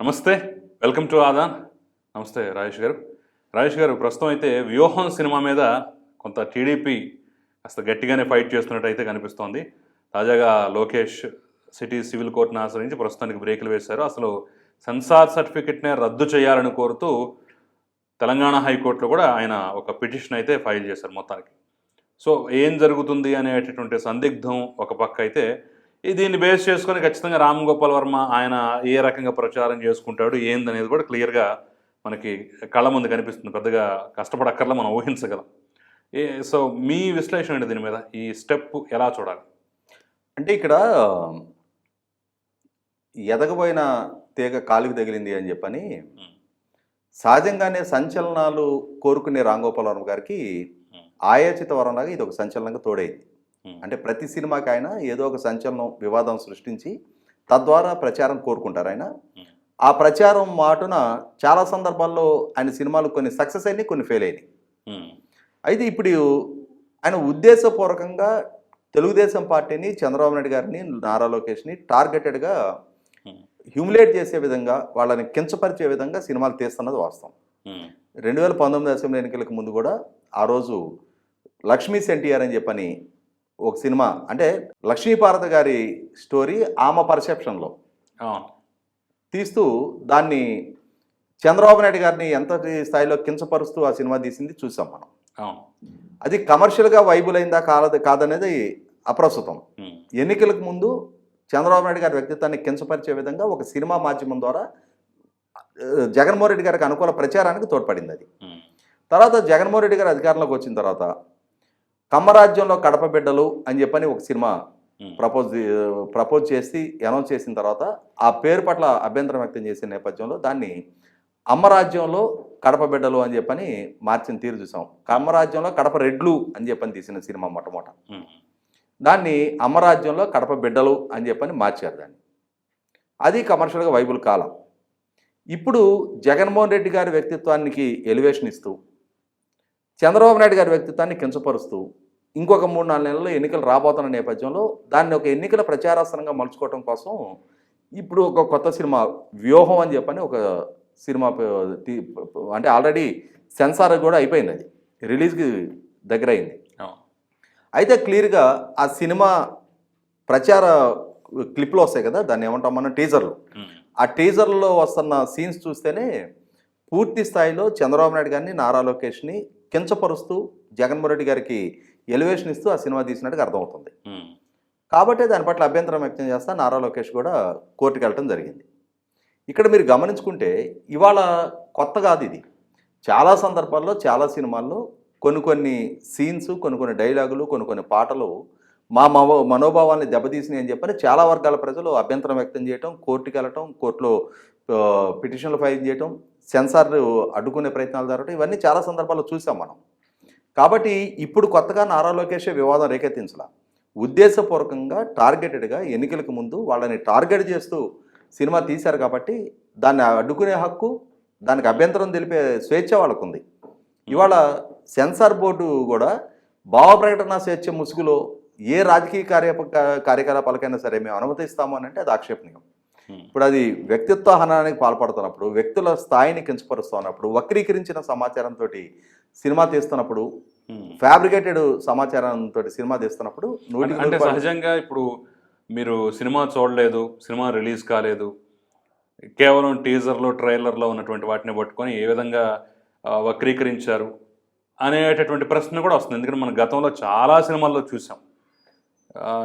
నమస్తే welcome to Aadan నమస్తే రాజేష్ గారు. రాజేష్ గారు ప్రస్తుతం అయితే వ్యూహం సినిమా మీద కొంత టీడీపీ కాస్త గట్టిగానే ఫైట్ చేస్తున్నట్టు అయితే కనిపిస్తోంది. తాజాగా లోకేష్ సిటీ సివిల్ కోర్టును ఆశ్రయించి ప్రస్తుతానికి బ్రేకులు వేశారు. అసలు సెన్సార్ సర్టిఫికెట్నే రద్దు చేయాలని కోరుతూ తెలంగాణ హైకోర్టులో కూడా ఆయన ఒక పిటిషన్ అయితే ఫైల్ చేశారు మొత్తానికి. సో ఏం జరుగుతుంది అనేటటువంటి సందిగ్ధం ఒక పక్క అయితే దీన్ని బేస్ చేసుకొని ఖచ్చితంగా రామ్ గోపాల్ వర్మ ఆయన ఏ రకంగా ప్రచారం చేసుకుంటాడు ఏందనేది కూడా క్లియర్గా మనకి కళ్ళ ముందు కనిపిస్తుంది. పెద్దగా కష్టపడక్కర్లా మనం ఊహించగలం. ఏ సో మీ విశ్లేషణ ఏంటి దీని మీద? ఈ స్టెప్ ఎలా చూడాలి? అంటే ఇక్కడ ఎదగబోయిన తీగ కాలుకి తగిలింది అని చెప్పని సహజంగానే సంచలనాలు కోరుకునే రాంగోపాలవరం గారికి ఆయాచిత వరంలాగా ఇది ఒక సంచలనంగా తోడైంది. అంటే ప్రతి సినిమాకి ఆయన ఏదో ఒక సంచలనం వివాదం సృష్టించి తద్వారా ప్రచారం కోరుకుంటారు ఆయన. ఆ ప్రచారం మాటున చాలా సందర్భాల్లో ఆయన సినిమాలు కొన్ని సక్సెస్ అయినాయి కొన్ని ఫెయిల్ అయినాయి. అయితే ఇప్పుడు ఆయన ఉద్దేశపూర్వకంగా తెలుగుదేశం పార్టీని చంద్రబాబు నాయుడు గారిని నారా లోకేష్ని టార్గెటెడ్గా హ్యూమిలేట్ చేసే విధంగా వాళ్ళని కించపరిచే విధంగా సినిమాలు తీస్తున్నది వాస్తవం. రెండు వేల పంతొమ్మిది అసెంబ్లీ ఎన్నికలకు ముందు కూడా ఆ రోజు లక్ష్మీ సెంటిఆర్ అని చెప్పని ఒక సినిమా. అంటే లక్ష్మీపార్వతి గారి స్టోరీ ఆమె పర్సెప్షన్లో. తీస్తూ దాన్ని చంద్రబాబు నాయుడు గారిని ఎంత స్థాయిలో కించపరుస్తూ ఆ సినిమా తీసింది చూసాం మనం. అది కమర్షియల్గా వైబుల్ అయిందా కాలదు కాదనేది అప్రస్తుతం. ఎన్నికలకు ముందు చంద్రబాబు నాయుడు గారి వ్యక్తిత్వాన్ని కించపరిచే విధంగా ఒక సినిమా మాధ్యమం ద్వారా జగన్మోహన్ రెడ్డి గారికి అనుకూల ప్రచారానికి తోడ్పడింది అది. తర్వాత జగన్మోహన్ రెడ్డి గారు అధికారంలోకి వచ్చిన తర్వాత కమ్మరాజ్యంలో కడప బిడ్డలు అని చెప్పని ఒక సినిమా ప్రపోజ్ ప్రపోజ్ చేసి అనౌన్స్ చేసిన తర్వాత ఆ పేరు పట్ల అభ్యంతరం వ్యక్తం చేసిన నేపథ్యంలో దాన్ని అమ్మరాజ్యంలో కడప బిడ్డలు అని చెప్పని మార్చిన తీరు చూసాం. కమ్మరాజ్యంలో కడప రెడ్లు అని చెప్పని తీసిన సినిమా మొట్టమొదట. ఉమ్, దాన్ని అమ్మరాజ్యంలో కడప బిడ్డలు అని చెప్పని మార్చారు దాన్ని. అది కమర్షియల్గా వైబుల్ కాలం. ఇప్పుడు జగన్మోహన్ రెడ్డి గారి వ్యక్తిత్వానికి ఎలివేషన్ ఇస్తూ చంద్రబాబు నాయుడు గారి వ్యక్తిత్వాన్ని కించపరుస్తూ ఇంకొక మూడు నాలుగు నెలల్లో ఎన్నికలు రాబోతున్న నేపథ్యంలో దాన్ని ఒక ఎన్నికల ప్రచారాస్త్రంగా మలుచుకోవడం కోసం ఇప్పుడు ఒక కొత్త సినిమా వ్యూహం అని చెప్పని ఒక సినిమా అంటే ఆల్రెడీ సెన్సార్ కూడా అయిపోయింది అది. రిలీజ్కి దగ్గర అయింది అయితే క్లియర్గా ఆ సినిమా ప్రచార క్లిప్లు వస్తాయి కదా దాన్ని ఏమంటాం మనం టీజర్లు. ఆ టీజర్లో వస్తున్న సీన్స్ చూస్తేనే పూర్తి స్థాయిలో చంద్రబాబు నాయుడు గారిని నారా లోకేష్ని కించపరుస్తూ జగన్మోహన్ రెడ్డి గారికి ఎలివేషన్ ఇస్తూ ఆ సినిమా తీసినట్టుగా అర్థమవుతుంది. కాబట్టి దాని పట్ల అభ్యంతరం వ్యక్తం చేస్తా నారా లోకేష్ కూడా కోర్టుకు వెళ్ళటం జరిగింది. ఇక్కడ మీరు గమనించుకుంటే ఇవాళ కొత్త కాదు ఇది. చాలా సందర్భాల్లో చాలా సినిమాల్లో కొన్ని కొన్ని సీన్స్ కొన్ని కొన్ని డైలాగులు కొన్ని కొన్ని పాటలు మా మవ మనోభావాల్ని దెబ్బతీసినాయి అని చెప్పని చాలా వర్గాల ప్రజలు అభ్యంతరం వ్యక్తం చేయటం కోర్టుకి వెళ్ళటం కోర్టులో పిటిషన్లు ఫైల్ చేయటం సెన్సార్ అడ్డుకునే ప్రయత్నాలు జరగటం ఇవన్నీ చాలా సందర్భాల్లో చూసాం మనం. కాబట్టి ఇప్పుడు కొత్తగా నారా లోకేష్ వివాదం రేకెత్తించాల. ఉద్దేశపూర్వకంగా టార్గెటెడ్గా ఎన్నికలకు ముందు వాళ్ళని టార్గెట్ చేస్తూ సినిమా తీశారు కాబట్టి దాన్ని అడ్డుకునే హక్కు దానికి అభ్యంతరం తెలిపే స్వేచ్ఛ వాళ్ళకు ఉంది ఇవాళ సెన్సార్ బోర్డు కూడా భావ ప్రకటన స్వేచ్ఛ ముసుగులో ఏ రాజకీయ కార్య కార్యకలాపాలకైనా సరే మేము అనుమతిస్తాము అని అంటే అది ఆక్షేపణీయం. ఇప్పుడు అది వ్యక్తిత్వ హననానికి పాల్పడుతున్నప్పుడు వ్యక్తుల స్థాయిని కించపరుస్తున్నప్పుడు వక్రీకరించిన సమాచారంతో సినిమా తీస్తున్నప్పుడు. ఫ్యాబ్రికేటెడ్ సమాచారంతో సినిమా తీస్తున్నప్పుడు అంటే సహజంగా ఇప్పుడు మీరు సినిమా చూడలేదు సినిమా రిలీజ్ కాలేదు కేవలం టీజర్లో ట్రైలర్లో ఉన్నటువంటి వాటిని పట్టుకొని ఏ విధంగా వక్రీకరించారు అనేటటువంటి ప్రశ్న కూడా వస్తుంది. ఎందుకంటే మన గతంలో చాలా సినిమాల్లో చూసాం.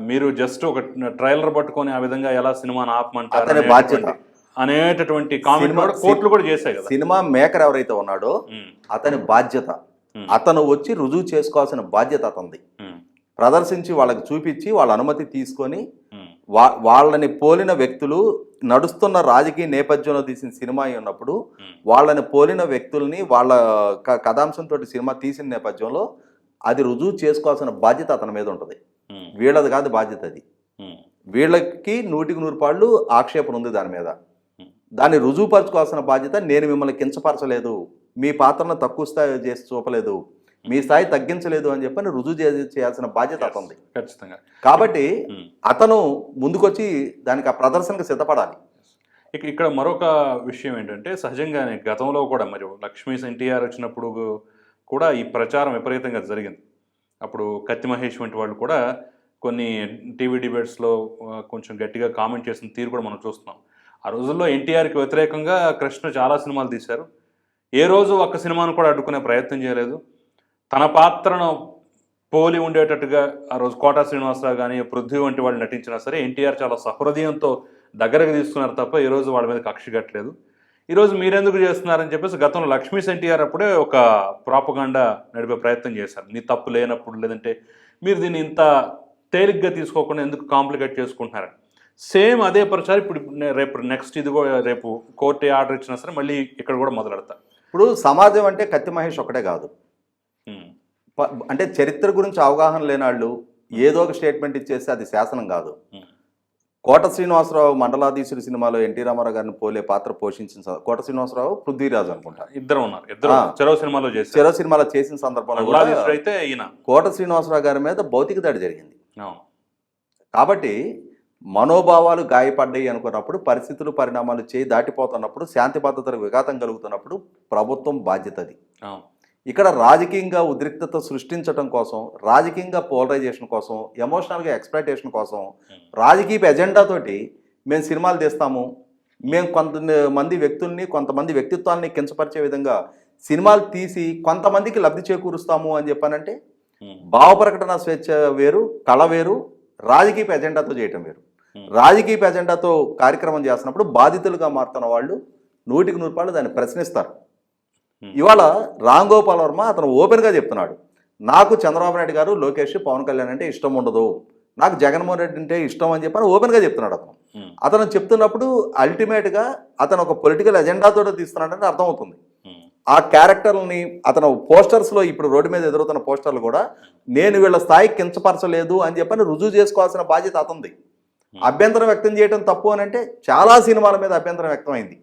మీరు జస్ట్ ఒక ట్రైలర్ పట్టుకొని ఆ విధంగా ఎలా సినిమాను ఆపమంటారు బాధ్యత. అనేటటువంటి- కామెంట్ కూడా కోర్టులు కూడా చేశాయి కదా. సినిమా మేకర్ ఎవరైతే ఉన్నాడో అతని బాధ్యత. అతను వచ్చి రుజువు చేసుకోవాల్సిన బాధ్యత అతనిది. ప్రదర్శించి వాళ్ళకి చూపించి వాళ్ళ అనుమతి తీసుకొని వా వాళ్ళని పోలిన వ్యక్తులు నడుస్తున్న రాజకీయ నేపథ్యంలో తీసిన సినిమా అయి ఉన్నప్పుడు వాళ్ళని పోలిన వ్యక్తుల్ని వాళ్ళ కథాంశంతో సినిమా తీసిన నేపథ్యంలో అది రుజువు చేసుకోవాల్సిన బాధ్యత అతని మీద ఉంటుంది. వీళ్ళది కాదు బాధ్యత అది. వీళ్ళకి నూటికి నూరు పాళ్ళు ఆక్షేపణ ఉంది దాని మీద. దాన్ని రుజువుపరచుకోవాల్సిన బాధ్యత నేను మిమ్మల్ని కించపరచలేదు. మీ పాత్రను తక్కువ స్థాయి చేసి చూపలేదు. మీ స్థాయి తగ్గించలేదు అని చెప్పని రుజువు చేయాల్సిన బాధ్యత అతనిది. ఖచ్చితంగా. కాబట్టి. అతను ముందుకొచ్చి దానికి ఆ ప్రదర్శనకు సిద్ధపడాలి. ఇక ఇక్కడ మరొక విషయం ఏంటంటే సహజంగానే గతంలో కూడా మరి లక్ష్మీ ఎన్టీఆర్ వచ్చినప్పుడు కూడా ఈ ప్రచారం విపరీతంగా జరిగింది. అప్పుడు కత్తి మహేష్ వంటి వాళ్ళు కూడా కొన్ని టీవీ డిబేట్స్లో కొంచెం గట్టిగా కామెంట్ చేసిన తీరు కూడా మనం చూస్తున్నాం. ఆ రోజుల్లో ఎన్టీఆర్కి వ్యతిరేకంగా కృష్ణ చాలా సినిమాలు తీశారు. ఏ రోజు ఒక్క సినిమాను కూడా అడ్డుకునే ప్రయత్నం చేయలేదు. తన పాత్రను పోలి ఉండేటట్టుగా ఆ రోజు కోటా శ్రీనివాసరావు కానీ పృథ్వీ వంటి వాళ్ళు నటించినా సరే ఎన్టీఆర్ చాలా సహృదయంతో దగ్గరకు తీసుకున్నారు తప్ప ఏ రోజు వాళ్ళ మీద కక్ష కట్టలేదు. ఈరోజు మీరెందుకు చేస్తున్నారని చెప్పేసి గతంలో లక్ష్మీ ఎన్టీఆర్ అప్పుడే ఒక ప్రాపగాండా నడిపే ప్రయత్నం చేశారు. నీ తప్పు లేనప్పుడు లేదంటే మీరు దీన్ని ఇంత తేలిగ్గా తీసుకోకుండా ఎందుకు కాంప్లికేట్ చేసుకుంటున్నారు సేమ్ అదే ప్రచారం ఇప్పుడు రేపు నెక్స్ట్ ఇది కూడా రేపు కోర్టు ఆర్డర్ ఇచ్చినా సరే మళ్ళీ ఇక్కడ కూడా మొదలెడతా. ఇప్పుడు సమాజం అంటే కత్తి మహేష్ ఒకటే కాదు. అంటే చరిత్ర గురించి అవగాహన లేని వాళ్ళు ఏదో ఒక స్టేట్మెంట్ ఇచ్చేసి అది శాసనం కాదు. కోట శ్రీనివాసరావు మండలాధీశుడి సినిమాలో ఎన్టీ రామారావు గారిని పోలే పాత్ర పోషించిన కోట శ్రీనివాసరావు పృథ్వీరాజు అనుకుంటా ఇద్దరు ఉన్నారు ఇద్దరు. చెరవ సినిమాలో చేశారు చెరో సినిమాలో చేసిన సందర్భంలో అయితే ఈయన కోట శ్రీనివాసరావు గారి మీద భౌతిక దాడి జరిగింది. కాబట్టి మనోభావాలు గాయపడ్డాయి అనుకున్నప్పుడు పరిస్థితులు పరిణామాలు చేయి దాటిపోతున్నప్పుడు శాంతి భద్రతలకు విఘాతం కలుగుతున్నప్పుడు ప్రభుత్వం బాధ్యత అది అవును. ఇక్కడ రాజకీయంగా ఉద్రిక్తత సృష్టించడం కోసం రాజకీయంగా పోలరైజేషన్ కోసం ఎమోషనల్గా ఎక్స్ప్లైటేషన్ కోసం రాజకీయ ఎజెండాతోటి మేము సినిమాలు తీస్తాము. మేము కొంతమంది వ్యక్తుల్ని కొంతమంది వ్యక్తిత్వాల్ని కించపరిచే విధంగా సినిమాలు తీసి కొంతమందికి లబ్ధి చేకూరుస్తాము అని చెప్పానంటే ఉమ్, భావ ప్రకటన స్వేచ్ఛ వేరు కళ వేరు రాజకీయ ఎజెండాతో చేయటం వేరు. ఉమ్, రాజకీయ ఎజెండాతో కార్యక్రమం చేస్తున్నప్పుడు బాధితులుగా మారుతున్న వాళ్ళు నూటికి నూరు రూపాయలు దాన్ని ప్రశ్నిస్తారు. Hmm. ఇవాళ రామ్ గోపాల్ వర్మ అతను ఓపెన్గా చెప్తున్నాడు. నాకు చంద్రబాబు నాయుడు గారు లోకేష్ పవన్ కళ్యాణ్ అంటే ఇష్టం ఉండదు. నాకు జగన్మోహన్ రెడ్డి అంటే ఇష్టం అని చెప్పని ఓపెన్గా చెప్తున్నాడు అతను. అతను చెప్తున్నప్పుడు అల్టిమేట్గా అతను ఒక పొలిటికల్ ఎజెండాతో తీస్తున్నాడని అర్థమవుతుంది. ఆ క్యారెక్టర్ని అతను పోస్టర్స్లో ఇప్పుడు రోడ్డు మీద ఎదురుతున్న పోస్టర్లు కూడా నేను వీళ్ళ స్థాయికి కించపరచలేదు అని చెప్పని రుజువు చేసుకోవాల్సిన బాధ్యత అతనిది. అభ్యంతరం వ్యక్తం చేయడం తప్పు అని అంటే చాలా సినిమాల మీద అభ్యంతరం వ్యక్తమైంది.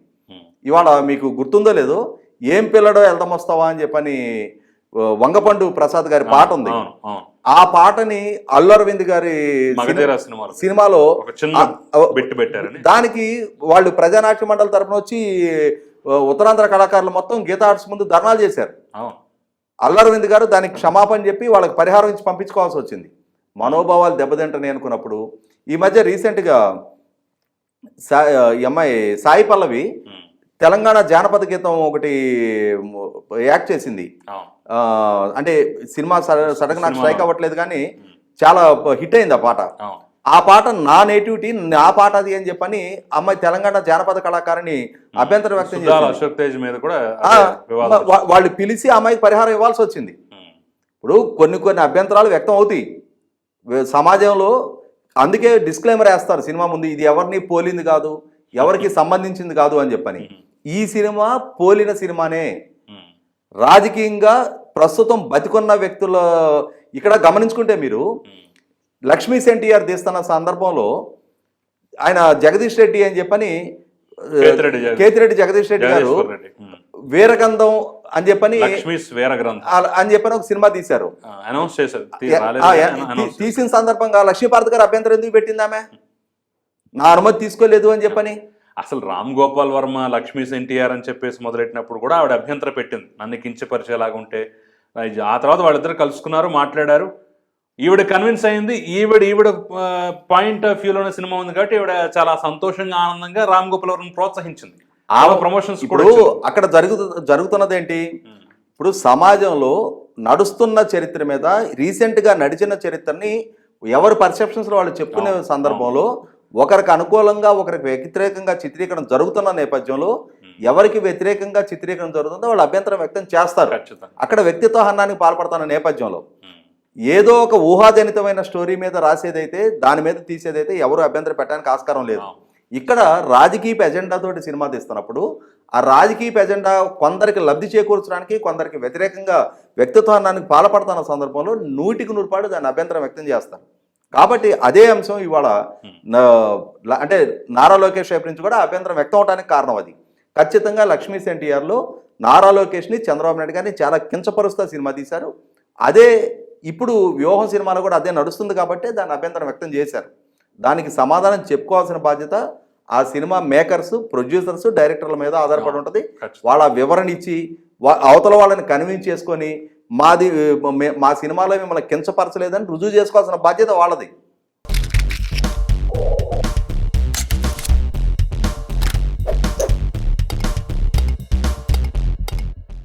ఇవాళ మీకు గుర్తుందో లేదో ఏం పిల్లడో వెళ్దాం వస్తావా అని చెప్పని వంగపండు ప్రసాద్ గారి పాట ఉంది. ఆ పాటని అల్లు అరవింద్ గారి సినిమాలో దానికి వాళ్ళు ప్రజానాట్య మండలి తరపున వచ్చి ఉత్తరాంధ్ర కళాకారులు మొత్తం గీతా ఆర్ట్స్ ముందు ధర్నాలు చేశారు. అవును. అల్లరవింద్ గారు దానికి క్షమాపణ చెప్పి వాళ్ళకి పరిహారం ఇచ్చి పంపించుకోవాల్సి వచ్చింది. మనోభావాలు దెబ్బతింటని అనుకున్నప్పుడు ఈ మధ్య రీసెంట్గా సా ఈ అమ్మాయి సాయి పల్లవి తెలంగాణ జానపద గీతం ఒకటి యాక్ట్ చేసింది. అంటే సినిమా సడ- సడన్గా నాకు. స్ట్రైక్ అవ్వట్లేదు కానీ చాలా హిట్ అయింది ఆ పాట. ఆ పాట నా నేటివిటీ నా పాట అది అని చెప్పని అమ్మాయి తెలంగాణ జానపద కళాకారిణి అభ్యంతరం వ్యక్తం అశోక్ తేజ్ మీద కూడా వాళ్ళు పిలిచి అమ్మాయికి పరిహారం ఇవ్వాల్సి వచ్చింది. ఇప్పుడు కొన్ని కొన్ని అభ్యంతరాలు వ్యక్తం అవుతాయి. సమాజంలో అందుకే డిస్క్లైమర్ వేస్తారు. సినిమా ముందు ఇది ఎవరిని పోలింది కాదు ఎవరికి సంబంధించింది కాదు అని చెప్పని. ఈ సినిమా పోలిన సినిమానే. రాజకీయంగా ప్రస్తుతం బతికున్న వ్యక్తుల ఇక్కడ గమనించుకుంటే మీరు ఉమ్, లక్ష్మీ ఎన్టీఆర్ తీస్తున్న సందర్భంలో ఆయన జగదీష్ రెడ్డి అని చెప్పని కేతిరెడ్డి జగదీష్. రెడ్డి గారు. వీరగంధం అని చెప్పని లక్ష్మీస్ అని చెప్పని ఒక సినిమా తీశారు. అనౌన్స్ చేశారు. తీసిన సందర్భంగా లక్ష్మీపార్వతి గారు అభ్యంతరం ఎందుకు పెట్టింది ఆమె? నా అనుమతి తీసుకోలేదు అని చెప్పని. అసలు రామ్ గోపాల్ వర్మ లక్ష్మీస్ ఎన్టీఆర్ అని చెప్పేసి మొదలెట్టినప్పుడు కూడా ఆవిడ అభ్యంతరం పెట్టింది. నన్ను కించపరిచేలాగా ఉంటే. ఆ తర్వాత వాళ్ళిద్దరు కలుసుకున్నారు మాట్లాడారు. ఈవిడ కన్విన్స్ అయింది. ఈవిడ ఈవిడ పాయింట్ ఆఫ్ వ్యూలోనే సినిమా ఉంది కాబట్టి ఈవిడ చాలా సంతోషంగా ఆనందంగా రామ్ గోపాల్ వర్మ ప్రోత్సహించింది. ఆ ప్రమోషన్స్ కూడా ఇప్పుడు. అక్కడ జరుగుతు జరుగుతున్నది ఏంటి ఇప్పుడు సమాజంలో నడుస్తున్న చరిత్ర మీద రీసెంట్గా నడిచిన చరిత్రని ఎవరి పర్సెప్షన్స్ వాళ్ళు చెప్పుకునే సందర్భంలో ఒకరికి అనుకూలంగా ఒకరికి వ్యతిరేకంగా చిత్రీకరణ జరుగుతున్న నేపథ్యంలో ఎవరికి వ్యతిరేకంగా చిత్రీకరణ జరుగుతుందో వాళ్ళు అభ్యంతరం వ్యక్తం చేస్తారు. అక్కడ వ్యక్తిత్వ హన్నానికి పాల్పడుతున్న నేపథ్యంలో ఏదో ఒక ఊహాజనితమైన స్టోరీ మీద రాసేదైతే దాని మీద తీసేదైతే ఎవరు అభ్యంతరం పెట్టడానికి ఆస్కారం లేదు. ఇక్కడ రాజకీయ ఎజెండాతోటి సినిమా తీస్తున్నప్పుడు ఆ రాజకీయ ఎజెండా కొందరికి లబ్ధి చేకూర్చడానికి కొందరికి వ్యతిరేకంగా వ్యక్తిత్వానికి పాల్పడుతున్న సందర్భంలో నూటికి నూరుపాటు దాన్ని అభ్యంతరం వ్యక్తం చేస్తారు. కాబట్టి అదే అంశం ఇవాళ అంటే నారా లోకేష్ వైపు నుంచి కూడా అభ్యంతరం వ్యక్తం అవడానికి కారణం అది. ఖచ్చితంగా లక్ష్మీ ఎన్టీఆర్లో నారా లోకేష్ని చంద్రబాబు నాయుడు గారిని చాలా కించపరుస్తూ సినిమా తీశారు. అదే ఇప్పుడు వ్యూహం సినిమాలో కూడా అదే నడుస్తుంది కాబట్టి దాన్ని అభ్యంతరం వ్యక్తం చేశారు. దానికి సమాధానం చెప్పుకోవాల్సిన బాధ్యత ఆ సినిమా మేకర్స్ ప్రొడ్యూసర్స్ డైరెక్టర్ల మీద ఆధారపడి ఉంటుంది. వాళ్ళ వివరణ ఇచ్చి అవతల వాళ్ళని కన్విన్స్ చేసుకొని మాది మే- మా సినిమాలో మిమ్మల్ని కించపరచలేదని రుజువు చేసుకోవాల్సిన బాధ్యత వాళ్ళది.